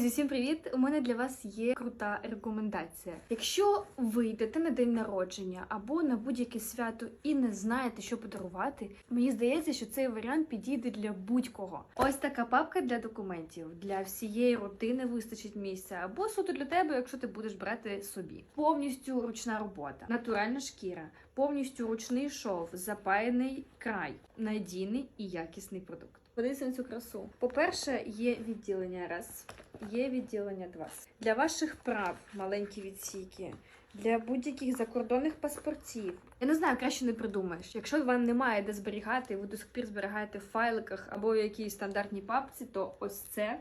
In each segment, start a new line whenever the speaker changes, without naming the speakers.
Друзі, всім привіт! У мене для вас є крута рекомендація. Якщо ви йдете на день народження або на будь-яке свято і не знаєте, що подарувати, мені здається, що цей варіант підійде для будь-кого. Ось така папка для документів. Для всієї родини вистачить місця, або суто для тебе, якщо ти будеш брати собі. Повністю ручна робота, натуральна шкіра, повністю ручний шов, запаяний край, надійний і якісний продукт. Подивіться на цю красу. По-перше, є відділення раз, є відділення два. Для ваших прав маленькі відсіки, для будь-яких закордонних паспортів. Я не знаю, краще не придумаєш. Якщо вам немає де зберігати, ви до сих пір зберігаєте в файликах або в якійсь стандартній папці, то ось це.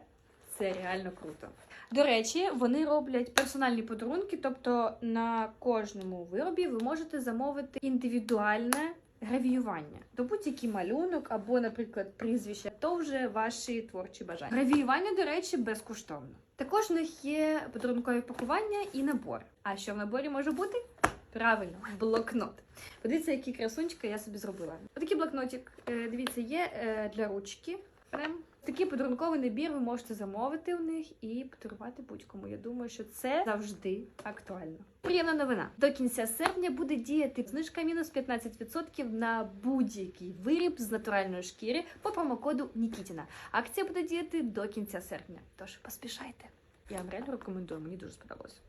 Це реально круто. До речі, вони роблять персональні подарунки, тобто на кожному виробі ви можете замовити індивідуальне гравіювання. То будь-який малюнок або, наприклад, прізвище, то вже ваші творчі бажання. Гравіювання, до речі, безкоштовно. Також в них є подарункові пакування і набор. А що в наборі може бути? Правильно, блокнот. Подивіться, які красунчики я собі зробила. Отакий блокнотик, е, дивіться, є е, для ручки. Прям такий подарунковий набір ви можете замовити у них і подарувати будь-кому. Я думаю, що це завжди актуально. Приємна новина. До кінця серпня буде діяти знижка мінус 15% на будь-який виріб з натуральної шкіри по промокоду Нікітіна. Акція буде діяти до кінця серпня. Тож поспішайте. Я вам реально рекомендую, мені дуже сподобалось.